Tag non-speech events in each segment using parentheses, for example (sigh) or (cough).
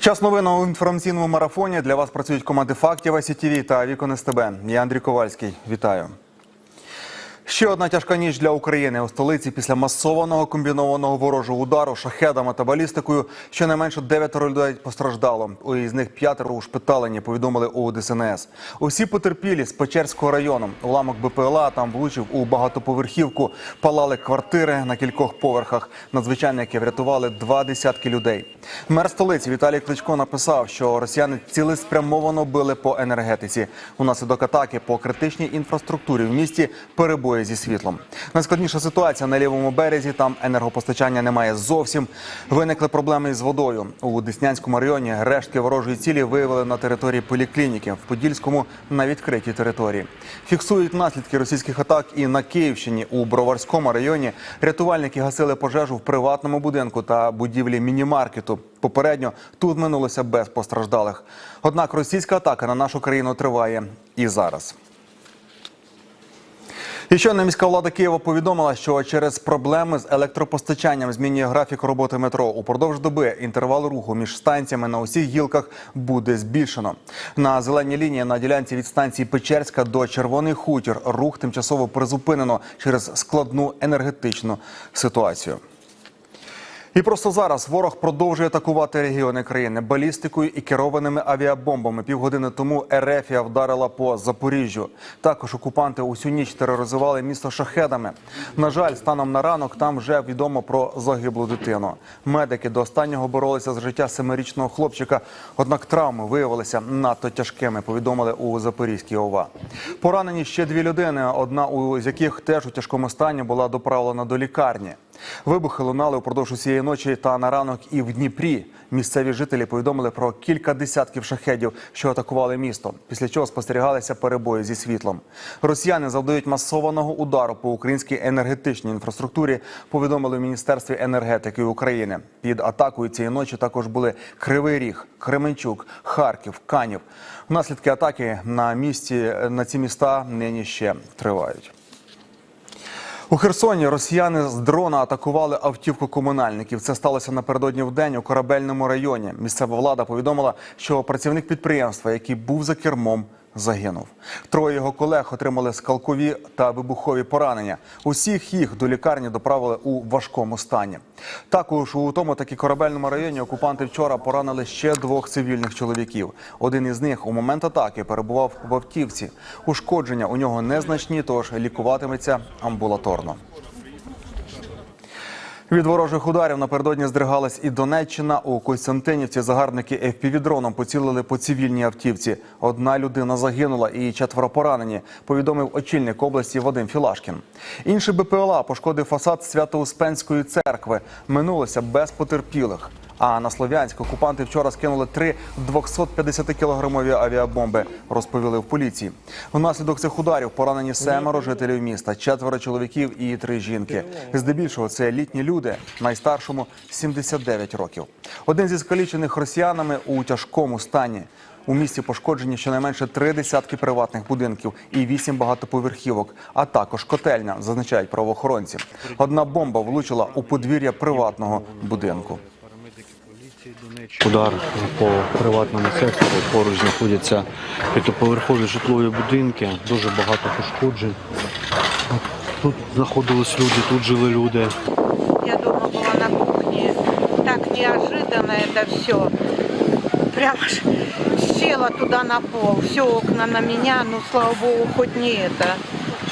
Час новин у інформаційному марафоні. Для вас працюють команди фактів СІТВ та Вікон СТБ. Я Андрій Ковальський. Вітаю. Ще одна тяжка ніч для України у столиці після масованого комбінованого ворожого удару шахедами та балістикою. Щонайменше дев'ятеро людей постраждало. Із них п'ятеро ушпиталені, повідомили у ДСНС. Усі потерпілі з Печерського району. Уламок БПЛА там влучив у багатоповерхівку. Палали квартири на кількох поверхах. Надзвичайники врятували два десятки людей. Мер столиці Віталій Кличко написав, що росіяни цілеспрямовано били по енергетиці. Унаслідок атаки по критичній інфраструктурі в місті перебої зі світлом. Найскладніша ситуація на лівому березі. Там енергопостачання немає зовсім. Виникли проблеми із водою. У Деснянському районі рештки ворожої цілі виявили на території поліклініки, в Подільському на відкритій території. Фіксують наслідки російських атак і на Київщині у Броварському районі. Рятувальники гасили пожежу в приватному будинку та будівлі міні-маркету. Попередньо тут минулося без постраждалих. Однак російська атака на нашу країну триває і зараз. І щойно міська влада Києва повідомила, що через проблеми з електропостачанням змінює графік роботи метро. Упродовж доби інтервал руху між станціями на усіх гілках буде збільшено. На зеленій лінії на ділянці від станції Печерська до Червоний хутір рух тимчасово призупинено через складну енергетичну ситуацію. І просто зараз ворог продовжує атакувати регіони країни балістикою і керованими авіабомбами. Півгодини тому Ерефія вдарила по Запоріжжю. Також окупанти усю ніч тероризували місто шахедами. На жаль, станом на ранок там вже відомо про загиблу дитину. Медики до останнього боролися за життя семирічного хлопчика. Однак травми виявилися надто тяжкими. Повідомили у Запорізькій ОВА. Поранені ще дві людини, одна з яких теж у тяжкому стані була доправлена до лікарні. Вибухи лунали упродовж усієї ночі та на ранок і в Дніпрі. Місцеві жителі повідомили про кілька десятків шахедів, що атакували місто. Після чого спостерігалися перебої зі світлом. Росіяни завдають масованого удару по українській енергетичній інфраструктурі. Повідомили в міністерстві енергетики України. Під атакою цієї ночі також були Кривий Ріг, Кременчук, Харків, Канів. Наслідки атаки на місці на ці міста нині ще тривають. У Херсоні росіяни з дрона атакували автівку комунальників. Це сталося напередодні в день у корабельному районі. Місцева влада повідомила, що працівник підприємства, який був за кермом, загинув. Троє його колег отримали скалкові та вибухові поранення. Усіх їх до лікарні доправили у важкому стані. Також у тому таки корабельному районі окупанти вчора поранили ще двох цивільних чоловіків. Один із них у момент атаки перебував в автівці. Ушкодження у нього незначні, тож лікуватиметься амбулаторно. Від ворожих ударів напередодні здригалась і Донеччина. У Костянтинівці загарбники FPV-дроном поцілили по цивільній автівці. Одна людина загинула і четверо поранені, повідомив очільник області Вадим Філашкін. Інший БПЛА пошкодив фасад Свято-Успенської церкви. Минулося без потерпілих. А на Слов'янськ окупанти вчора скинули три 250-кілограмові авіабомби, розповіли в поліції. Внаслідок цих ударів поранені семеро жителів міста, четверо чоловіків і три жінки. Здебільшого це літні люди, найстаршому 79 років. Один зі скалічених росіянами у тяжкому стані. У місті пошкоджені щонайменше три десятки приватних будинків і вісім багатоповерхівок, а також котельня, зазначають правоохоронці. Одна бомба влучила у подвір'я приватного будинку. Удар по приватному сектору. Поруч знаходяться п'ятиповерхові житлові будинки, дуже багато пошкоджень. Тут знаходились люди, тут жили люди. Я дома была на кухне. Так неожиданно это все. Прямо ж села туда на пол. Все окна на меня. Ну, слава богу, хоть не это.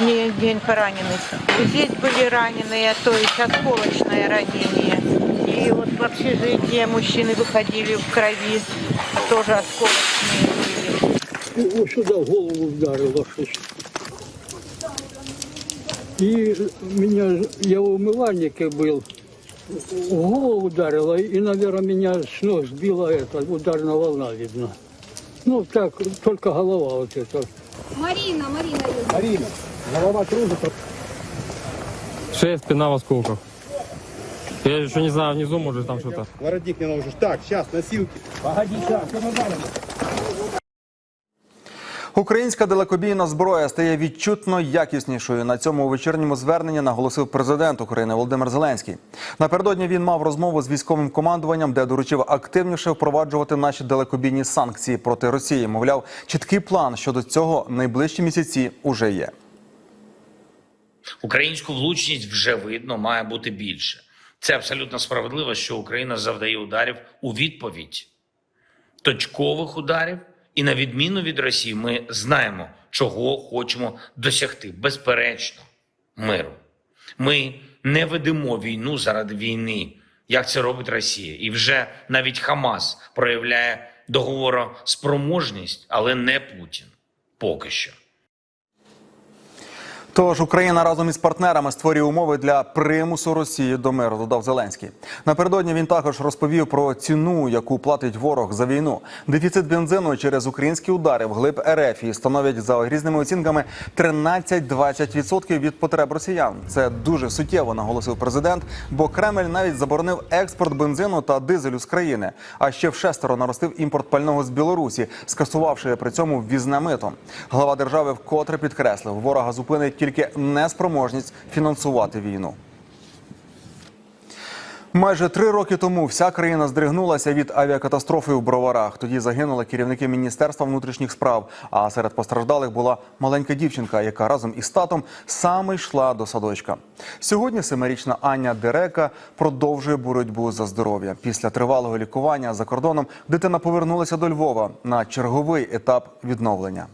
Не день пораненных. Здесь были раненые, то есть осколочное ранение. И вот в общежитие мужчины выходили в крови. Тоже осколочные были. Ось сюди в голову вдарило щось. І мене, я в умивальнике был, в голову ударило, и, наверное, меня с ног сбила эта ударная волна, видно. Ну, так, только голова вот эта. Марина, Марина. Шея, спина в осколках. Я еще не знаю, внизу может там что-то. Воротник не наложишь. Так, сейчас, носилки. Українська далекобійна зброя стає відчутно якіснішою. На цьому вечірньому зверненні наголосив президент України Володимир Зеленський. Напередодні він мав розмову з військовим командуванням, де доручив активніше впроваджувати наші далекобійні санкції проти Росії. Мовляв, чіткий план щодо цього найближчі місяці уже є. Українську влучність вже видно, має бути більше. Це абсолютно справедливо, що Україна завдає ударів у відповідь, точкових ударів. І на відміну від Росії, ми знаємо, чого хочемо досягти. Безперечно, миру. Ми не ведемо війну заради війни, як це робить Росія. І вже навіть Хамас проявляє договороспроможність, але не Путін. Поки що. Тож Україна разом із партнерами створює умови для примусу Росії до миру, додав Зеленський. Напередодні він також розповів про ціну, яку платить ворог за війну. Дефіцит бензину через українські удари вглиб РФ і становить за різними оцінками 13-20% від потреб росіян. Це дуже суттєво, наголосив президент. Бо Кремль навіть заборонив експорт бензину та дизелю з країни. А ще в шестеро наростив імпорт пального з Білорусі, скасувавши при цьому ввізне мито. Глава держави вкотре підкреслив, ворога зупинить тільки неспроможність фінансувати війну. Майже три роки тому вся країна здригнулася від авіакатастрофи у Броварах. Тоді загинули керівники міністерства внутрішніх справ. А серед постраждалих була маленька дівчинка, яка разом із татом саме йшла до садочка. Сьогодні семирічна Аня Дерека продовжує боротьбу за здоров'я. Після тривалого лікування за кордоном дитина повернулася до Львова на черговий етап відновлення.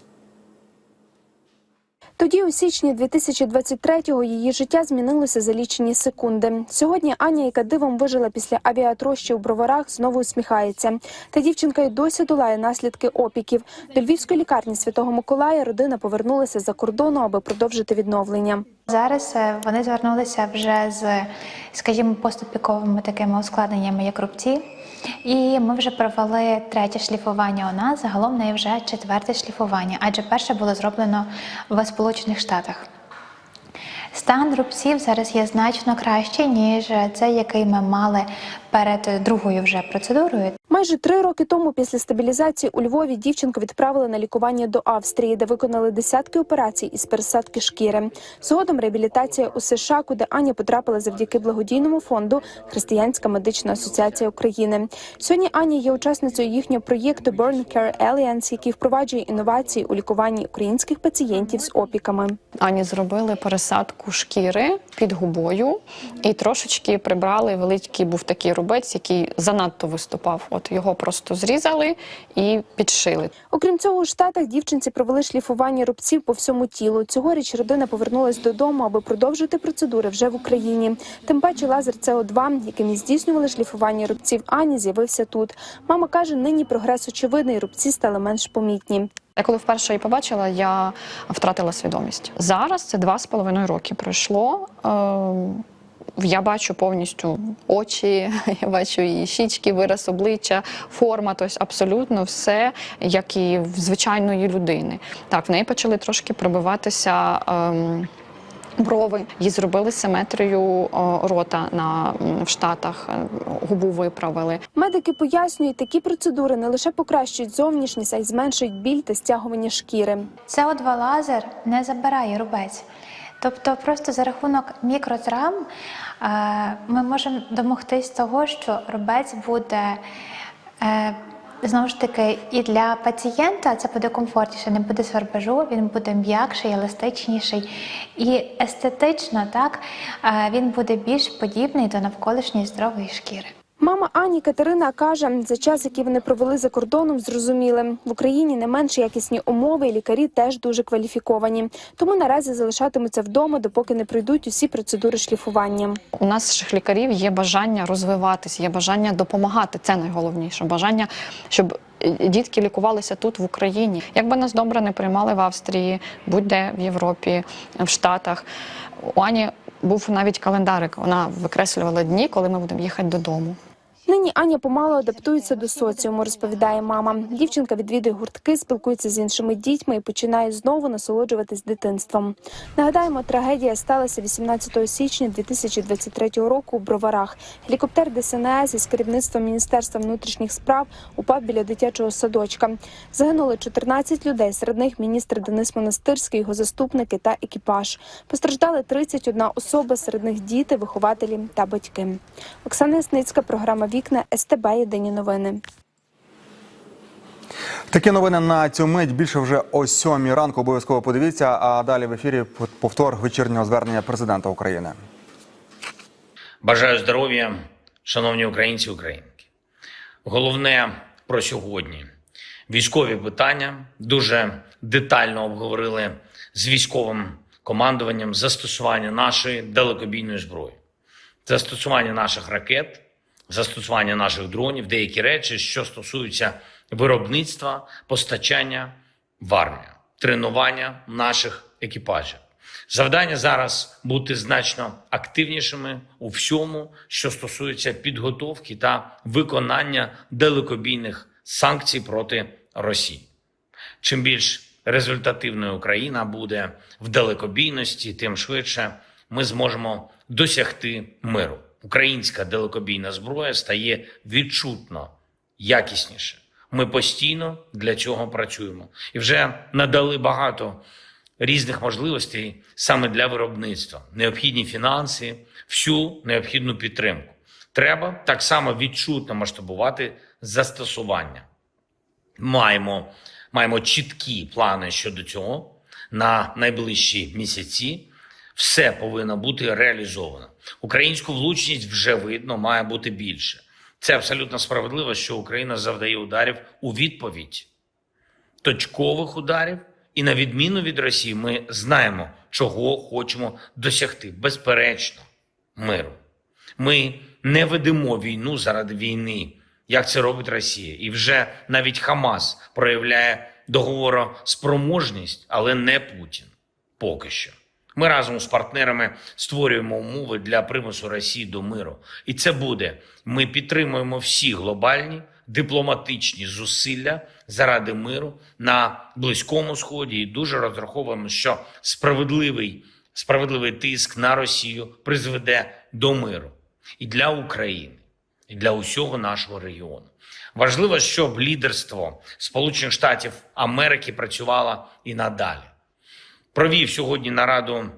Тоді, у січні 2023-го, її життя змінилося за лічені секунди. Сьогодні Аня, яка дивом вижила після авіатрощі у броварах, знову усміхається. Та дівчинка й досі долає наслідки опіків. До львівської лікарні Святого Миколая родина повернулася за кордону, аби продовжити відновлення. Зараз е, вони звернулися вже з, скажімо, постопіковими такими ускладненнями, як рубці. І ми вже провели третє шліфування у нас. Загалом в неї вже четверте шліфування, адже перше було зроблено в Сполучених Штатах. Стан рубців зараз є значно кращий, ніж цей, який ми мали перед другою вже процедурою. Майже три роки тому, після стабілізації у Львові, дівчинку відправили на лікування до Австрії, де виконали десятки операцій із пересадки шкіри. Згодом реабілітація у США, куди Аня потрапила завдяки благодійному фонду Християнська медична асоціація України. Сьогодні Аня є учасницею їхнього проєкту Burn Care Alliance, який впроваджує інновації у лікуванні українських пацієнтів з опіками. Ані зробили пересадку шкіри під губою і трошечки прибрали великий був такий рубець, який занадто виступав. От його просто зрізали і підшили. Окрім цього, у штатах дівчинці провели шліфування рубців по всьому тілу. Цьогоріч родина повернулась додому, аби продовжити процедури вже в Україні. Тим паче лазер СО2, яким і здійснювали шліфування рубців Ані, з'явився тут. Мама каже, нині прогрес очевидний, рубці стали менш помітні. Я коли вперше її побачила, я втратила свідомість. Зараз це два з половиною роки пройшло. Ем, Я бачу повністю очі, (laughs) я бачу її щічки, вираз обличчя, форма, тобто абсолютно все, як і в звичайної людини. Так, в неї почали трошки пробиватися. Ем, Брови їй зробили симетрію рота на в Штатах, е, губу виправили. Медики пояснюють, такі процедури не лише покращують зовнішність, а й зменшують біль та стягування шкіри. СО2 лазер не забирає рубець. Тобто, просто за рахунок мікротравм е, ми можемо домогтись того, що рубець буде. е, Знову ж таки, і для пацієнта це буде комфортніше, не буде свербежу, він буде м'якший, еластичніший і естетично, так е, він буде більш подібний до навколишньої здорової шкіри. Мама Ані Катерина каже, за час, який вони провели за кордоном, зрозуміли в Україні не менш якісні умови, і лікарі теж дуже кваліфіковані. Тому наразі залишатимуться вдома, допоки не пройдуть усі процедури шліфування. У наших лікарів є бажання розвиватися, є бажання допомагати. Це найголовніше бажання, щоб дітки лікувалися тут в Україні. Якби нас добре не приймали в Австрії, будь-де в Європі, в Штатах. У Ані був навіть календарик. Вона викреслювала дні, коли ми будемо їхати додому. Нині Аня помало адаптується до соціуму, розповідає мама. Дівчинка відвідує гуртки, спілкується з іншими дітьми і починає знову насолоджуватись дитинством. Нагадаємо, трагедія сталася 18 січня 2023 року у Броварах. Гелікоптер ДСНС із керівництвом Міністерства внутрішніх справ упав біля дитячого садочка. Загинули 14 людей, серед них міністр Денис Монастирський, його заступники та екіпаж. Постраждали 31 особа, серед них діти, вихователі та батьки. Оксана Ясницька, програма Вікна СТБ. Єдині новини. Такі новини на цю мить більше вже о сьомій ранку. Обов'язково подивіться. А далі в ефірі повтор вечірнього звернення президента України. Бажаю здоров'я, шановні українці українки. Головне про сьогодні. Військові питання дуже детально обговорили з військовим командуванням застосування нашої далекобійної зброї, застосування наших ракет, застосування наших дронів, деякі речі, що стосуються виробництва, постачання в армію, тренування наших екіпажів. Завдання зараз бути значно активнішими у всьому, що стосується підготовки та виконання далекобійних санкцій проти Росії. Чим більш результативною Україна буде в далекобійності, тим швидше ми зможемо досягти миру. Українська далекобійна зброя стає відчутно якісніше. Ми постійно для цього працюємо і вже надали багато різних можливостей саме для виробництва, необхідні фінанси, всю необхідну підтримку. Треба так само відчутно масштабувати застосування. Маємо, маємо чіткі плани щодо цього на найближчі місяці. Все повинно бути реалізовано. Українську влучність вже видно, має бути більше. Це абсолютно справедливо, що Україна завдає ударів у відповідь точкових ударів, і на відміну від Росії, ми знаємо, чого хочемо досягти. Безперечно, миру. Ми не ведемо війну заради війни, як це робить Росія. І вже навіть Хамас проявляє договороспроможність, але не Путін. Поки що. Ми разом з партнерами створюємо умови для примусу Росії до миру. І це буде. Ми підтримуємо всі глобальні дипломатичні зусилля заради миру на Близькому Сході і дуже розраховуємо, що справедливий, справедливий тиск на Росію призведе до миру і для України, і для усього нашого регіону. Важливо, щоб лідерство Сполучених Штатів Америки працювало і надалі. Провів сьогодні нараду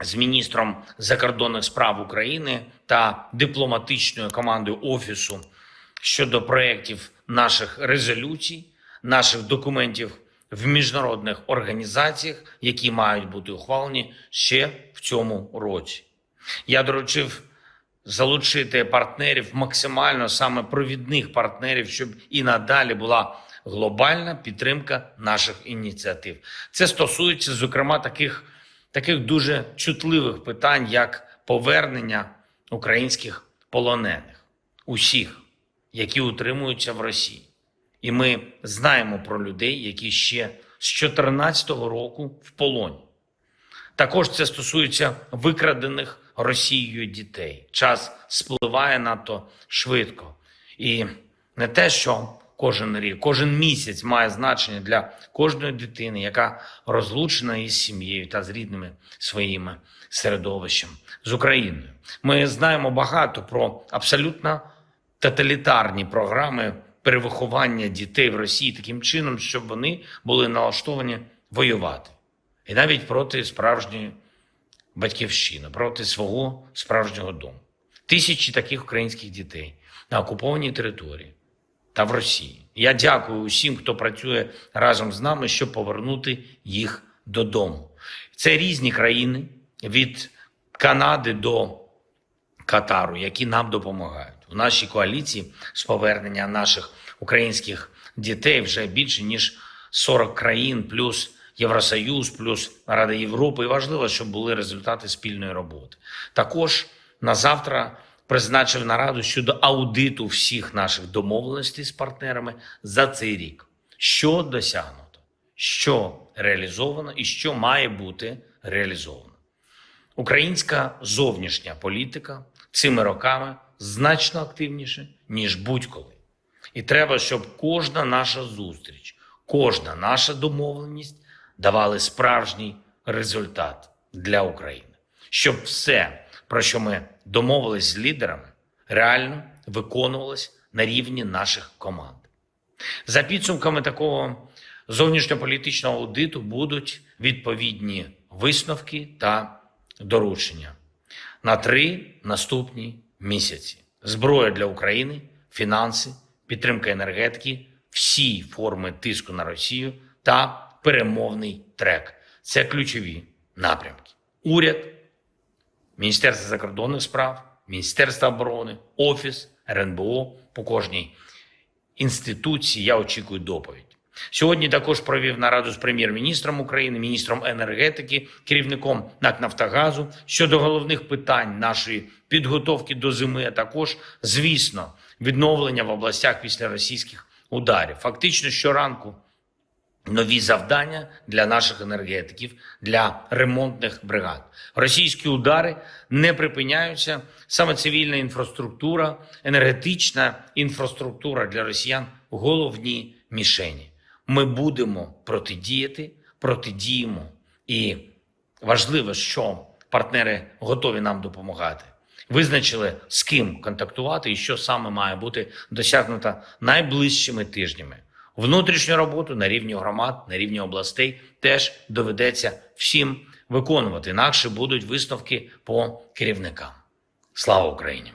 з міністром закордонних справ України та дипломатичною командою офісу щодо проєктів наших резолюцій, наших документів в міжнародних організаціях, які мають бути ухвалені ще в цьому році. Я доручив залучити партнерів максимально саме провідних партнерів, щоб і надалі була глобальна підтримка наших ініціатив. Це стосується, зокрема, таких, таких дуже чутливих питань, як повернення українських полонених, усіх, які утримуються в Росії. І ми знаємо про людей, які ще з 2014 року в полоні. Також це стосується викрадених Росією дітей. Час спливає надто швидко. І не те, що кожен рік, кожен місяць має значення для кожної дитини, яка розлучена із сім'єю та з рідними своїми середовищем з Україною. Ми знаємо багато про абсолютно тоталітарні програми перевиховання дітей в Росії таким чином, щоб вони були налаштовані воювати. І навіть проти справжньої батьківщини, проти свого справжнього дому. Тисячі таких українських дітей на окупованій території та в Росії. Я дякую усім, хто працює разом з нами, щоб повернути їх додому. Це різні країни від Канади до Катару, які нам допомагають. У нашій коаліції з повернення наших українських дітей вже більше ніж 40 країн, плюс Євросоюз, плюс Рада Європи. І важливо, щоб були результати спільної роботи. Також на завтра призначив нараду щодо аудиту всіх наших домовленостей з партнерами за цей рік. Що досягнуто, що реалізовано і що має бути реалізовано. Українська зовнішня політика цими роками значно активніше, ніж будь-коли. І треба, щоб кожна наша зустріч, кожна наша домовленість давали справжній результат для України. Щоб все, про що ми домовились з лідерами, реально виконувалось на рівні наших команд. За підсумками такого зовнішньополітичного аудиту будуть відповідні висновки та доручення на три наступні місяці: зброя для України, фінанси, підтримка енергетики, всі форми тиску на Росію та перемовний трек. Це ключові напрямки. Уряд, Міністерство закордонних справ, Міністерство оборони, Офіс, РНБО по кожній інституції я очікую доповідь. Сьогодні також провів нараду з прем'єр-міністром України, міністром енергетики, керівником НАК Нафтогазу щодо головних питань нашої підготовки до зими, а також, звісно, відновлення в областях після російських ударів. Фактично щоранку нові завдання для наших енергетиків, для ремонтних бригад. Російські удари не припиняються. Саме цивільна інфраструктура, енергетична інфраструктура для росіян головні мішені. Ми будемо протидіяти, протидіємо. І важливо, що партнери готові нам допомагати. Визначили, з ким контактувати і що саме має бути досягнуто найближчими тижнями. Внутрішню роботу на рівні громад, на рівні областей теж доведеться всім виконувати. Інакше будуть висновки по керівникам. Слава Україні!